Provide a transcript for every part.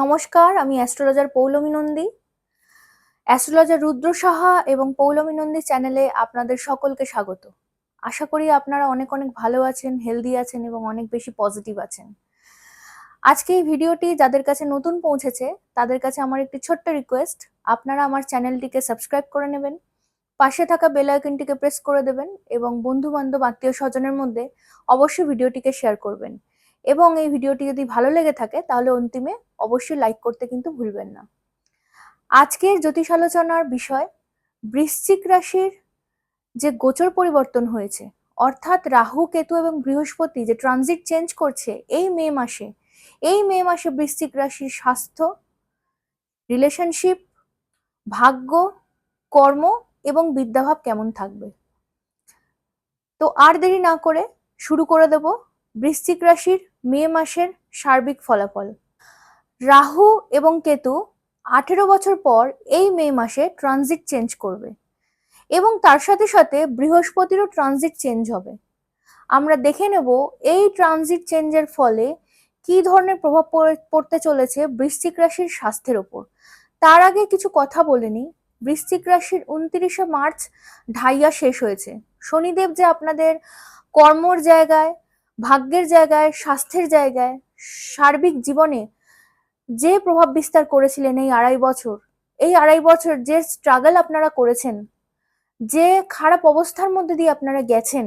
নমস্কার, আমি astrologer Poulami Nandi. Astrologer Rudra Saha এবং পৌলমী নন্দী চ্যানেলে আপনাদের সকলকে স্বাগত। আশা করি আপনারা অনেক অনেক ভালো আছেন, হেলদি আছেন এবং অনেক বেশি পজিটিভ আছেন। আজকে এই ভিডিওটি যাদের কাছে নতুন পৌঁছেছে, তাদের কাছে আমার একটি ছোট্ট রিকোয়েস্ট আপনারা আমার চ্যানেলটিকে সাবস্ক্রাইব করে নেবেন, পাশে থাকা বেল আইকনটিকে প্রেস করে দেবেন এবং বন্ধু বান্ধব আত্মীয় স্বজনের মধ্যে অবশ্যই ভিডিওটিকে শেয়ার করবেন। এবং এই ভিডিওটি যদি ভালো লেগে থাকে, তাহলে অন্তিমে অবশ্যই লাইক করতে কিন্তু ভুলবেন না। আজকের জ্যোতিষ আলোচনার বিষয়, বৃশ্চিক রাশির যে গোচর পরিবর্তন হয়েছে, অর্থাৎ রাহু, কেতু এবং বৃহস্পতি যে ট্রানজিট চেঞ্জ করছে এই মে মাসে, এই মে মাসে বৃশ্চিক রাশির স্বাস্থ্য রিলেশনশিপ ভাগ্য, কর্ম এবং বিদ্যাভাব কেমন থাকবে? তো আর দেরি না করে শুরু করে দেব বৃশ্চিক রাশির মে মাসের সার্বিক ফলাফল। রাহু এবং কেতু আঠেরো বছর পর এই মে মাসে ট্রানজিট চেঞ্জ করবে এবং তার সাথে সাথে বৃহস্পতিরও ট্রানজিট চেঞ্জ হবে। আমরা দেখে নেব এই ট্রানজিট চেঞ্জের ফলে কি ধরনের প্রভাব পড়ে- পড়তে চলেছে বৃশ্চিক রাশির স্বাস্থ্যের ওপর। তার আগে কিছু কথা বলে নিই। বৃশ্চিক রাশির উনত্রিশে মার্চ ঢাইয়া শেষ হয়েছে। শনিদেব যে আপনাদের কর্মর জায়গায় ভাগ্যের জায়গায়, স্বাস্থ্যের জায়গায়, সার্বিক জীবনে যে প্রভাব বিস্তার করেছিলেন এই আড়াই বছর, এই আড়াই বছর যে স্ট্রাগল আপনারা করেছেন, যে খারাপ অবস্থার মধ্যে দিয়ে আপনারা গেছেন,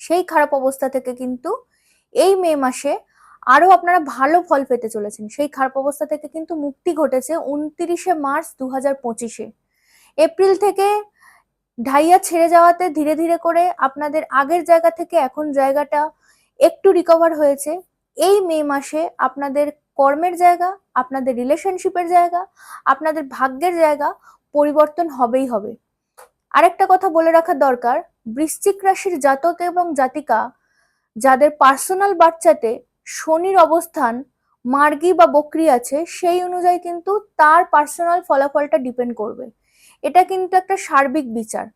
সেই খারাপ অবস্থা থেকে কিন্তু এই মে মাসে আরও আপনারা ভালো ফল পেতে চলেছেন। সেই খারাপ অবস্থা থেকে কিন্তু মুক্তি ঘটেছে উনত্রিশে মার্চ দু হাজার পঁচিশে। এপ্রিল থেকে ঢাইয়া ছেড়ে যাওয়াতে ধীরে ধীরে করে আপনাদের আগের জায়গা থেকে এখন জায়গাটা একটু রিকভার হয়েছে। এই মে মাসে আপনাদের কর্মের জায়গা, আপনাদের রিলেশনশিপের জায়গা, আপনাদের ভাগ্যের জায়গা পরিবর্তন হবেই হবে। আরেকটা কথা বলে রাখার দরকার, বৃশ্চিক রাশির জাতক এবং জাতিকা যাদের পার্সোনাল বাচ্চাতে শনির অবস্থান, মার্গী বা বকরি আছে, সেই অনুযায়ী কিন্তু তার পার্সোনাল ফলাফলটা ডিপেন্ড করবে। এটা কিন্তু একটা সার্বিক বিচার।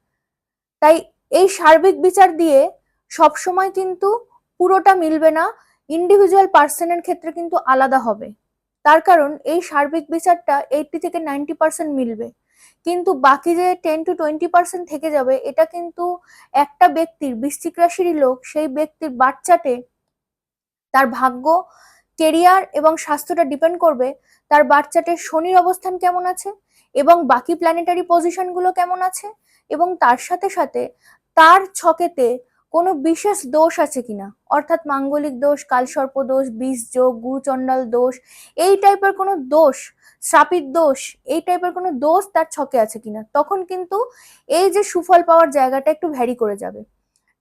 তাই এই সার্বিক বিচার দিয়ে সবসময় কিন্তু পুরোটা মিলবে না ইন্ডিভিজুয়াল পার্সনের ক্ষেত্রে কিন্তু আলাদা হবে। তার কারণ এই সার্বিক বিচারটা এইটি থেকে নাইনটি পার্সেন্ট মিলবে। কিন্তু বাকি যে টেন টু টোয়েন্টি পার্সেন্ট থেকে যাবে, এটা কিন্তু একটা ব্যক্তির, বৃশ্চিক রাশিরই লোক, সেই ব্যক্তির বাচ্চাতে তার ভাগ্য কেরিয়ার এবং স্বাস্থ্যটা ডিপেন্ড করবে, তার বাচ্চাটির শনির অবস্থান কেমন আছে এবং বাকি প্ল্যানেটারি পজিশনগুলো কেমন আছে? এবং তার সাথে সাথে তার ছকেতে কোনো বিশেষ দোষ আছে কিনা? অর্থাৎ মাঙ্গলিক দোষ, কালসর্প দোষ, বিষ যোগ, গুরুচণ্ডাল দোষ, এই টাইপের কোনো দোষ, শ্রাপিত দোষ, এই টাইপের কোনো দোষ তার ছকে আছে কিনা? তখন কিন্তু এই যে সুফল পাওয়ার জায়গাটা একটু ভ্যারি করে যাবে।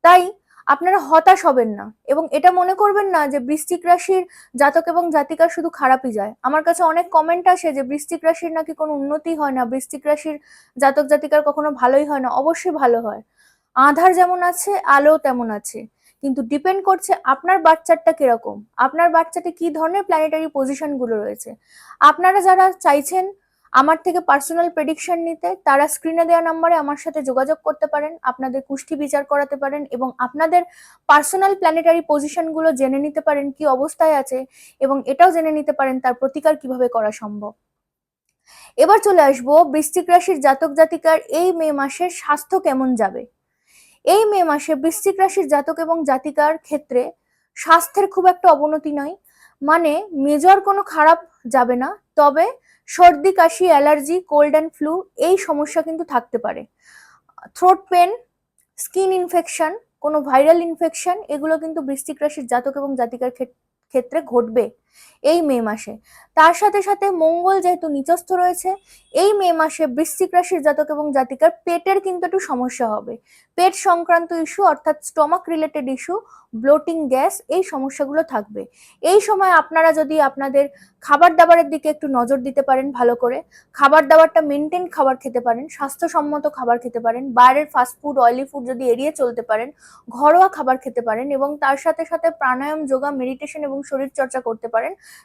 তাই আপনারা হতাশ হবেন না। এবং এটা মনে করবেন না যে বৃষ্টিক রাশির জাতক এবং জাতিকার শুধু খারাপই যায়। আমার কাছে অনেক কমেন্ট আসে যে বৃষ্টিক রাশির নাকি কোনো উন্নতি হয় না বৃষ্টিক রাশির জাতক জাতিকার কখনো ভালোই হয় না, অবশ্যই ভালো হয়। আধার যেমন আছে আলো তেমন আছে। কিন্তু ডিপেন্ড করছে আপনার বাচ্চাটা কীরকম, আপনার বাচ্চাতে কি ধরনের প্ল্যানেটারি পজিশনগুলো রয়েছে। আপনারা যারা চাইছেন আমার থেকে পার্সোনাল প্রেডিকশন নিতে তারা স্ক্রিনে দেওয়া নম্বরে আমার সাথে যোগাযোগ করতে পারেন, আপনাদের কুষ্টি বিচার করাতে পারেন এবং আপনাদের পার্সোনাল প্ল্যানেটারি পজিশনগুলো জেনে নিতে পারেন কি অবস্থায় আছে এবং এটাও জেনে নিতে পারেন তার প্রতিকার কীভাবে করা সম্ভব। এবার চলে আসব বৃশ্চিক রাশির জাতক জাতিকার এই মে মাসের স্বাস্থ্য কেমন যাবে? এই মে মাসে বৃশ্চিক রাশির জাতক এবং জাতিকার ক্ষেত্রে স্বাস্থ্যের খুব একটা অবনতি নয় মানে মেজর কোনো খারাপ যাবে না। তবে সর্দি, কাশি, অ্যালার্জি কোল্ড অ্যান্ড ফ্লু এই সমস্যা কিন্তু থাকতে পারে। থ্রোট পেন স্কিন ইনফেকশন কোনো ভাইরাল ইনফেকশন এগুলো কিন্তু বৃষ্টিক রাশির জাতক এবং জাতিকার ক্ষেত- ক্ষেত্রে ঘটবে। এই মে মাসে। তার সাথে সাথে মঙ্গল যেহেতু নিচস্থ রয়েছে, এই মে মাসে বৃশ্চিক রাশির জাতক এবং জাতিকার পেটের কিন্তু একটু সমস্যা হবে। পেট সংক্রান্ত ইস্যু অর্থাৎ stomach related issue bloating gas এই সমস্যাগুলো থাকবে। এই সময় আপনারা যদি আপনাদের খাবার দাবারের দিকে একটু নজর দিতে পারেন ভালো করে খাবার দাবারটা মেনটেন খাবার খেতে পারেন, স্বাস্থ্যসম্মত খাবার খেতে পারেন, বাইরের ফাস্টফুড অয়েলি ফুড যদি এড়িয়ে চলতে পারেন, ঘরোয়া খাবার খেতে পারেন এবং তার সাথে সাথে প্রাণায়াম, যোগা মেডিটেশন এবং শরীর চর্চা করতে পারেন।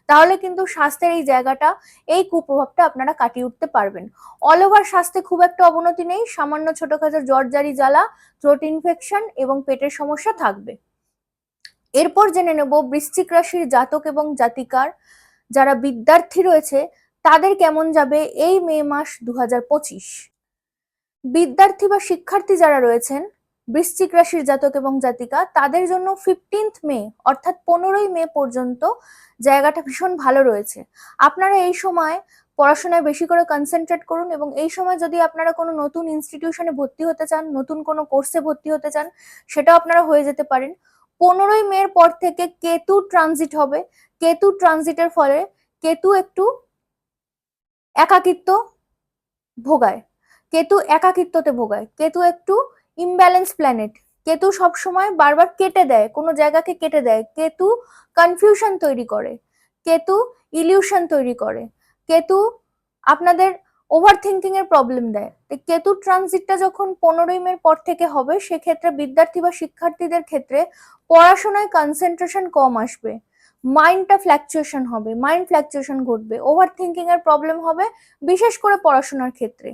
তাহলে কিন্তু স্বাস্থ্যের এই জায়গাটা, এই কুপ্রভাবটা আপনারা কাটিয়ে উঠতে পারবেন। অল ওভার স্বাস্থ্যে খুব একটা অবনতি নেই, সামান্য ছোটখাটো জ্বর, জারি জ্বালা থ্রোট ইনফেকশন এবং পেটের সমস্যা থাকবে। এরপর জেনে নেব বৃশ্চিক রাশির জাতক এবং জাতিকার, যারা বিদ্যার্থী রয়েছে, তাদের কেমন যাবে এই মে মাস দু হাজার পঁচিশ। বিদ্যার্থী বা শিক্ষার্থী যারা রয়েছেন বৃশ্চিক রাশির জাতক এবং জাতিকা, তাদের জন্য ফিফটিন্থ মে, অর্থাৎ পনেরোই মে পর্যন্ত জায়গাটা ভীষণ ভালো রয়েছে। আপনারা এই সময় পড়াশোনায় বেশি করে কনসেন্ট্রেট করুন এবং এই সময় যদি আপনারা কোনো নতুন ইনস্টিটিউশনে ভর্তি হতে চান, নতুন কোনো কোর্সে ভর্তি হতে চান, সেটাও আপনারা হয়ে যেতে পারেন। পনেরোই মের পর থেকে কেতু ট্রানজিট হবে। কেতু ট্রানজিটের ফলে কেতু একটু একাকিত্ব ভোগায়। কেতু একাকিত্বতে ভোগায়। কেতু একটু ইমব্যালেন্স প্ল্যানেট কেতু সবসময় বারবার কেটে দেয়, কোনো জায়গাকে কেটে দেয়। কেতু কনফিউশন তৈরি করে। কেতু ইলিউশন তৈরি করে। কেতু আপনাদের ওভার থিঙ্কিং এর প্রবলেম দেয়। কেতু ট্রানজিটটা যখন পনেরোই মের পর থেকে হবে, সেক্ষেত্রে বিদ্যার্থী বা শিক্ষার্থীদের ক্ষেত্রে পড়াশোনায় কনসেন্ট্রেশন কম আসবে। মাইন্ডটা ফ্ল্যাকচুয়েশন হবে মাইন্ড ফ্ল্যাকচুয়েশন ঘটবে। ওভার থিঙ্কিং এর প্রবলেম হবে, বিশেষ করে পড়াশোনার ক্ষেত্রে।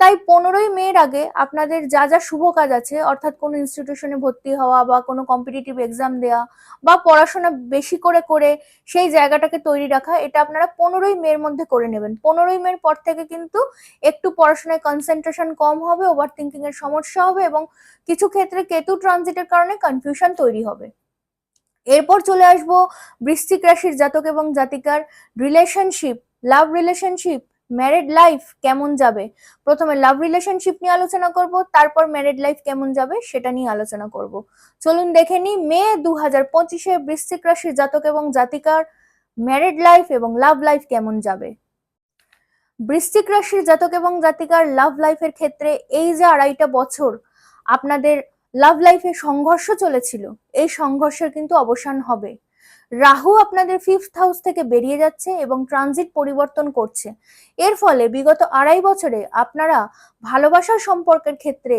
তাই পনেরোই মের আগে আপনাদের যা যা শুভ কাজ আছে, অর্থাৎ কোনো ইনস্টিটিউশনে ভর্তি হওয়া বা কোনো কম্পিটিটিভ এক্সাম দেওয়া বা পড়াশোনা বেশি করে করে সেই জায়গাটাকে তৈরি রাখা, এটা আপনারা পনেরোই মের মধ্যে করে নেবেন। পনেরোই মের পর থেকে কিন্তু একটু পড়াশোনায় কনসেন্ট্রেশন কম হবে ওভার থিঙ্কিং এর সমস্যা হবে এবং কিছু ক্ষেত্রে কেতু ট্রানজিটের কারণে কনফিউশন তৈরি হবে। এরপর চলে আসব বৃশ্চিক রাশির জাতক এবং জাতিকার relationship love relationship married life কেমন যাবে? প্রথমে লাভ রিলেশনশিপ নিয়ে আলোচনা করব, তারপর ম্যারেড লাইফ কেমন যাবে সেটা নিয়ে আলোচনা করব। চলুন দেখে নিই, মে দু হাজার পঁচিশে বৃশ্চিক রাশির জাতক এবং জাতিকার ম্যারেড লাইফ এবং লাভ লাইফ কেমন যাবে? বৃশ্চিক রাশির জাতক এবং জাতিকার লাভ লাইফের ক্ষেত্রে এই যে আড়াইটা বছর, আপনাদের লাভ লাইফে সংঘর্ষ চলেছিল, এই সংঘর্ষের কিন্তু অবসান হবে। রাহু আপনাদের ফিফথ হাউস থেকে বেরিয়ে যাচ্ছে এবং ট্রানজিট পরিবর্তন করছে। এর ফলে বিগত আড়াই বছরে আপনারা ভালোবাসার সম্পর্কের ক্ষেত্রে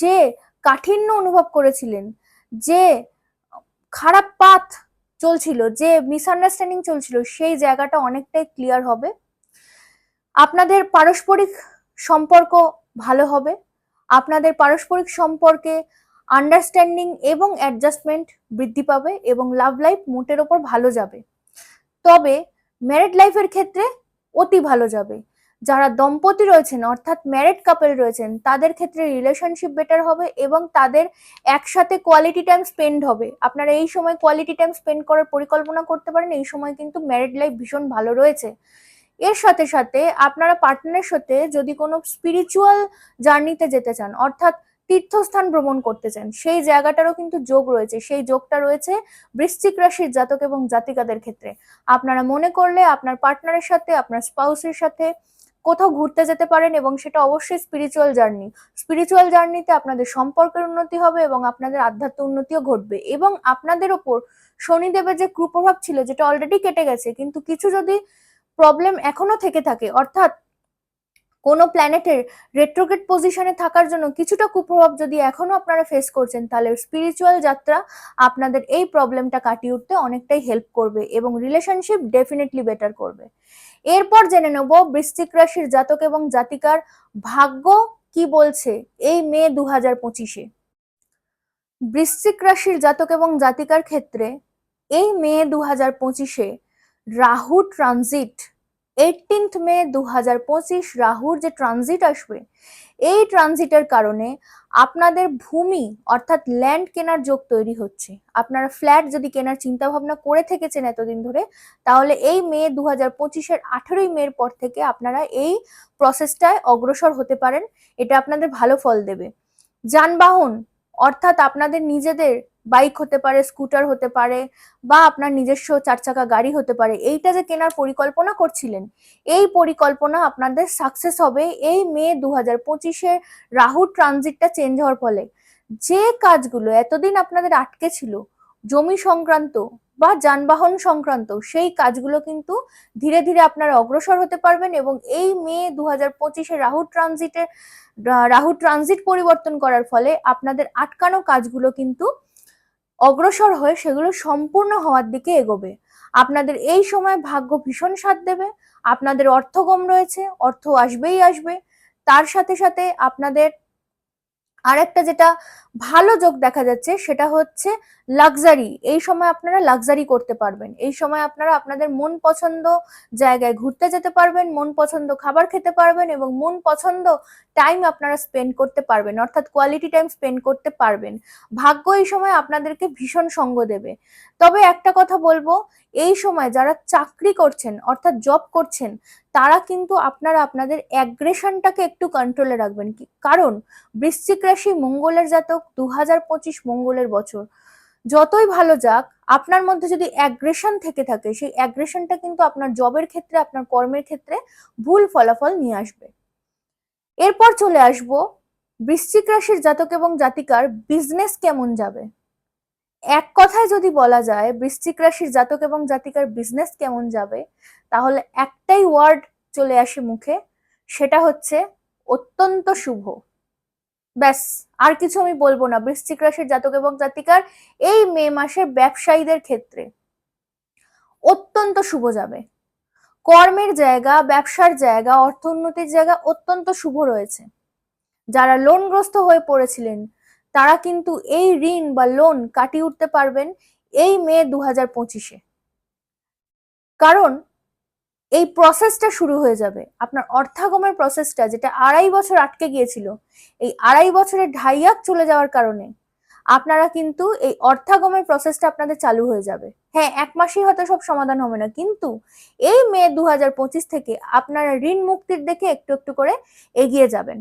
যে কাঠিন্য অনুভব করেছিলেন, যে খারাপ পাথ চলছিল, যে মিসআন্ডারস্ট্যান্ডিং চলছিল, সেই জায়গাটা অনেকটাই ক্লিয়ার হবে। আপনাদের পারস্পরিক সম্পর্ক ভালো হবে। আপনাদের পারস্পরিক সম্পর্কে আন্ডারস্ট্যান্ডিং এবং অ্যাডজাস্টমেন্ট বৃদ্ধি পাবে এবং লাভ লাইফ মোটের ওপর ভালো যাবে। তবে ম্যারিড লাইফের ক্ষেত্রে অতি ভালো যাবে। যারা দম্পতি রয়েছেন, অর্থাৎ ম্যারিড কাপেল রয়েছেন, তাদের ক্ষেত্রে রিলেশনশিপ বেটার হবে এবং তাদের একসাথে কোয়ালিটি টাইম স্পেন্ড হবে। আপনারা এই সময় কোয়ালিটি টাইম স্পেন্ড করার পরিকল্পনা করতে পারেন, এই সময় কিন্তু ম্যারিড লাইফ ভীষণ ভালো রয়েছে। এর সাথে সাথে আপনারা পার্টনারের সাথে যদি কোনো স্পিরিচুয়াল জার্নিতে যেতে চান, অর্থাৎ তীর্থস্থান ভ্রমণ করতে চান, সেই জায়গাটারও কিন্তু যোগ রয়েছে। সেই যোগটা রয়েছে বৃশ্চিক রাশির জাতক এবং জাতিকাদের ক্ষেত্রে। আপনারা মনে করলে আপনার পার্টনারের সাথে, আপনার স্পাউসের সাথে কোথাও ঘুরতে যেতে পারেন এবং সেটা অবশ্যই স্পিরিচুয়াল জার্নি স্পিরিচুয়াল জার্নিতে আপনাদের সম্পর্কের উন্নতি হবে এবং আপনাদের আধ্যাত্ম উন্নতিও ঘটবে এবং আপনাদের ওপর শনিদেবের যে কুপ্রভাব ছিল, যেটা অলরেডি কেটে গেছে, কিন্তু কিছু যদি প্রবলেম এখনও থেকে থাকে, অর্থাৎ কোনো প্ল্যানেটের রেট্রোগেট পজিশনে থাকার জন্য কিছুটা কুপ্রভাব যদি এখনও আপনারা ফেস করছেন, তাহলে স্পিরিচুয়াল যাত্রা আপনাদের এই প্রবলেমটা কাটিয়ে উঠতে অনেকটাই হেল্প করবে এবং রিলেশনশিপ ডেফিনেটলি বেটার করবে। এরপর জেনে নেব বৃশ্চিক রাশির জাতক এবং জাতিকার ভাগ্য কি বলছে এই মে দু হাজার পঁচিশে। বৃশ্চিক রাশির জাতক এবং জাতিকার ক্ষেত্রে এই মে দু হাজার পঁচিশে রাহু ট্রানজিট এইটিনথ মে দু হাজার পঁচিশ রাহুর যে ট্রানজিট আসবে, এই ট্রানজিটের কারণে আপনাদের ভূমি অর্থাৎ ল্যান্ড কেনার যোগ তৈরি হচ্ছে। আপনারা ফ্ল্যাট যদি কেনার চিন্তা ভাবনা করে থেকেছেন এতদিন ধরে, তাহলে এই মে দু হাজার পঁচিশের আঠেরোই মের পর থেকে আপনারা এই প্রসেসটায় অগ্রসর হতে পারেন। এটা আপনাদের ভালো ফল দেবে। যানবাহন অর্থাৎ আপনাদের নিজেদের বাইক হতে পারে স্কুটার হতে পারে বা আপনার নিজস্ব চার চাকা গাড়ি হতে পারে, এইটা যে কেনার পরিকল্পনা করছিলেন, এই পরিকল্পনা আপনাদের সাকসেস হবে এই মে দু হাজার পঁচিশে রাহু ট্রানজিটটা চেঞ্জ হওয়ার ফলে। যে কাজগুলো এতদিন আপনাদের আটকে ছিল, জমি সংক্রান্ত বা যানবাহন সংক্রান্ত সেই কাজগুলো কিন্তু ধীরে ধীরে আপনারা অগ্রসর হতে পারবেন এবং এই মে দু হাজার পঁচিশে রাহু ট্রানজিটে রাহু ট্রানজিট পরিবর্তন করার ফলে আপনাদের আটকানো কাজগুলো কিন্তু অগ্রসর হয়ে সেগুলো সম্পূর্ণ হওয়ার দিকে এগোবে। আপনাদের এই সময় ভাগ্য ভীষণ সাথ দেবে, আপনাদের অর্থ কম রয়েছে, অর্থ আসবেই আসবে। তার সাথে সাথে আপনাদের আরেকটা যেটা ভালো যোগ দেখা যাচ্ছে সেটা হচ্ছে লাক্সারি এই সময় আপনারা লাক্সারি করতে পারবেন। এই সময় আপনারা আপনাদের মন পছন্দ জায়গায় ঘুরতে যেতে পারবেন, মন পছন্দ খাবার খেতে পারবেন এবং মন পছন্দ টাইম আপনারা স্পেন্ড করতে পারবেন, অর্থাৎ কোয়ালিটি টাইম স্পেন্ড করতে পারবেন। ভাগ্য এই সময় আপনাদেরকে ভীষণ সঙ্গ দেবে। তবে একটা কথা বলব, এই সময় যারা চাকরি করছেন, অর্থাৎ জব করছেন, তারা কিন্তু আপনারা আপনাদের অ্যাগ্রেশনটাকে একটু কন্ট্রোলে রাখবেন। কারণ বৃশ্চিক রাশি মঙ্গলের জাতক দু হাজার পঁচিশ মঙ্গলের বছর। যতই ভালো যাক, আপনার মধ্যে যদি অ্যাগ্রেশন থেকে থাকে, সেই অ্যাগ্রেশনটা কিন্তু আপনার জবের ক্ষেত্রে, আপনার কর্মের ক্ষেত্রে ভুল ফলাফল নিয়ে আসবে। এরপর চলে আসব বৃশ্চিক রাশির জাতক এবং জাতিকার বিজনেস কেমন যাবে। এক কথায় যদি বলা যায়, বৃশ্চিক রাশির জাতক এবং জাতিকার বিজনেস কেমন যাবে, তাহলে একটাই ওয়ার্ড চলে আসে মুখে, সেটা হচ্ছে অত্যন্ত শুভ। ব্যাস, আর কিছু আমি বলব না। বৃশ্চিক রাশির জাতক এবং জাতিকার এই মে মাসে ব্যবসায়ীদের ক্ষেত্রে অত্যন্ত শুভ যাবে। কর্মের জায়গা, ব্যবসার জায়গা অর্থ উন্নতির জায়গা অত্যন্ত শুভ রয়েছে। যারা লোনগ্রস্ত হয়ে পড়েছিলেন, তারা কিন্তু এই ঋণ বা লোন কাটিয়ে উঠতে পারবেন এই মে দু হাজার পঁচিশে। কারণ এই প্রসেসটা শুরু হয়ে যাবে। আপনার অর্থাগমের প্রসেসটা যেটা আড়াই বছর আটকে গিয়েছিল, এই আড়াই বছরের ঢাইয়াক চলে যাওয়ার কারণে আপনারা কিন্তু এই অর্থাগমের প্রসেসটা আপনাদের চালু হয়ে যাবে। হ্যাঁ এক মাসেই হয়তো সব সমাধান হবে না, কিন্তু এই মে দু হাজার পঁচিশ থেকে আপনারা ঋণ মুক্তির দেখে একটু একটু করে এগিয়ে যাবেন।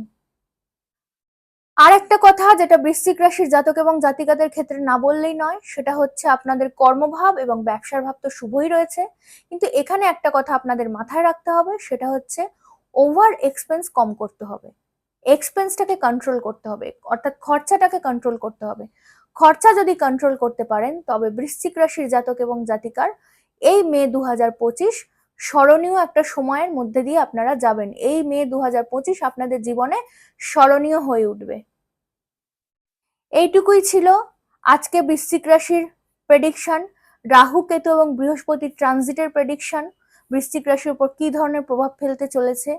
আর একটা কথা যেটা বৃশ্চিক রাশির জাতক এবং জাতিকাদের ক্ষেত্রে না বললেই নয়, সেটা হচ্ছে আপনাদের কর্মভাব এবং ব্যবসার ভাব তো শুভই রয়েছে। কিন্তু এখানে একটা কথা আপনাদের মাথায় রাখতে হবে, সেটা হচ্ছে ওভার এক্সপেন্স কম করতে হবে। এক্সপেন্সটাকে কন্ট্রোল করতে হবে, অর্থাৎ খরচাটাকে কন্ট্রোল করতে হবে। খরচা যদি কন্ট্রোল করতে পারেন, তবে বৃশ্চিক রাশির জাতক এবং জাতিকার এই মে দু হাজার পঁচিশ স্মরণীয় একটা সময়ের মধ্যে দিয়ে আপনারা যাবেন। এই মে দু আপনাদের জীবনে স্মরণীয় হয়ে উঠবে। এইটুকুই ছিল আজকে বৃশ্চিক রাশির প্রেডিকশন রাহু, কেতু এবং বৃহস্পতির ট্রানজিটের প্রেডিকশন বৃশ্চিক রাশির উপর কি ধরনের প্রভাব ফেলতে চলেছে।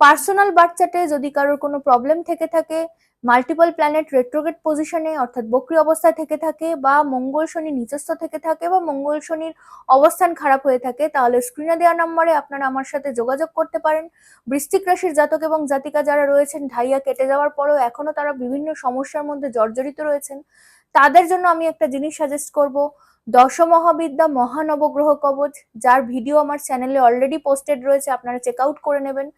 পার্সোনাল বাচ্চাটে যদি কারোর কোনো প্রবলেম থেকে থাকে মাল্টিপল প্ল্যানেট রেট্রোগেট পজিশনে অর্থাৎ বক্রি অবস্থায় থেকে থাকে বা মঙ্গল শনি নিচস্থ থেকে থাকে বা মঙ্গল শনির অবস্থান খারাপ হয়ে থাকে, তাহলে স্ক্রিনে দেওয়া নম্বরে আপনারা আমার সাথে যোগাযোগ করতে পারেন। বৃশ্চিক রাশির জাতক এবং জাতিকা যারা রয়েছেন, ঢাইয়া কেটে যাওয়ার পরেও এখনও তারা বিভিন্ন সমস্যার মধ্যে জর্জরিত রয়েছেন। তাদের জন্য আমি একটা জিনিস সাজেস্ট করব, দশমহাবিদ্যা মহানবগ্রহ কবচ, যার ভিডিও আমার চ্যানেলে অলরেডি পোস্টেড রয়েছে, আপনারা চেক আউট করে নেবেন।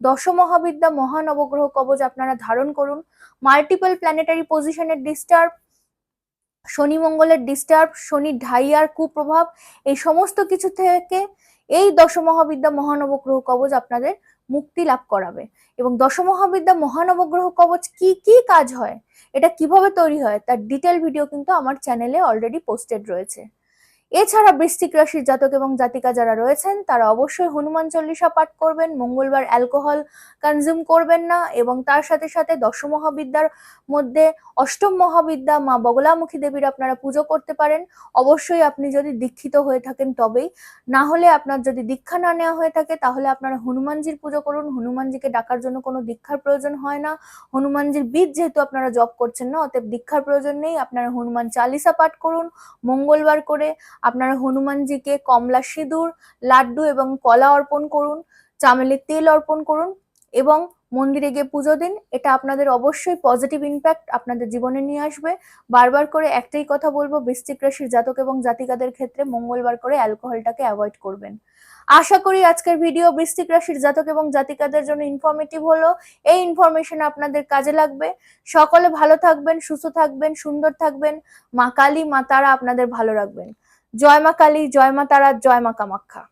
দশমহাবিদ্যা মহানবগ্রহ কবচ আপনারা ধারণ করুন। মাল্টিপল প্ল্যানেটারি পজিশনের ডিস্টার্ব শনি মঙ্গলের ডিস্টার্ব শনি ঢাইয়ার কুপ্রভাব, এই সমস্ত কিছু থেকে এই দশমহাবিদ্যা মহানবগ্রহ কবচ আপনাদের মুক্তি লাভ করাবে। এবং দশমহাবিদ্যা মহানবগ্রহ কবচ কি কি কাজ হয়? এটা কীভাবে তৈরি হয়? তার ডিটেল ভিডিও কিন্তু আমার চ্যানেলে অলরেডি পোস্টেড রয়েছে। এছাড়া বৃষ্টিক রাশির জাতক এবং জাতিকা যারা রয়েছেন, তারা অবশ্যই হনুমান চল্লিশা পাঠ করবেন, মঙ্গলবার অ্যালকোহল কনজিউম করবেন না এবং তার সাথে সাথে দশম মহাবিদ্যার মধ্যে অষ্টম মহাবিদ্যা মা বগলামুখী দেবীর আপনারা পুজো করতে পারেন। অবশ্যই আপনি যদি দীক্ষিত হয়ে থাকেন তবেই। না হলে আপনার যদি দীক্ষা না নেওয়া হয়ে থাকে, তাহলে আপনারা হনুমানজির পুজো করুন। হনুমানজিকে ডাকার জন্য কোনো দীক্ষার প্রয়োজন হয় না। হনুমানজির বীজ যেহেতু আপনারা জপ করছেন না, অতএব দীক্ষার প্রয়োজন নেই। আপনারা হনুমান চালিসা পাঠ করুন, মঙ্গলবার করে। আপনারা হনুমানজিকে কমলা সিঁদুর, লাড্ডু এবং কলা অর্পণ করুন, চামেলির তেল অর্পণ করুন এবং মন্দিরে গিয়ে পুজো দিন। এটা আপনাদের অবশ্যই পজিটিভ ইম্প্যাক্ট আপনাদের জীবনে নিয়ে আসবে। বারবার করে একটাই কথা বলব, বৃশ্চিক রাশির জাতক এবং জাতিকাদের ক্ষেত্রে মঙ্গলবার করে অ্যালকোহলটাকে অ্যাভয়েড করবেন। আশা করি আজকের ভিডিও বৃশ্চিক রাশির জাতক এবং জাতিকাদের জন্য ইনফরমেটিভ হলো। এই ইনফরমেশন আপনাদের কাজে লাগবে। সকলে ভালো থাকবেন, সুস্থ থাকবেন, সুন্দর থাকবেন। মা কালী, মা তারা আপনাদের ভালো রাখবেন। জয় মা কালী জয় মা তারা জয় মা কামাখ্যা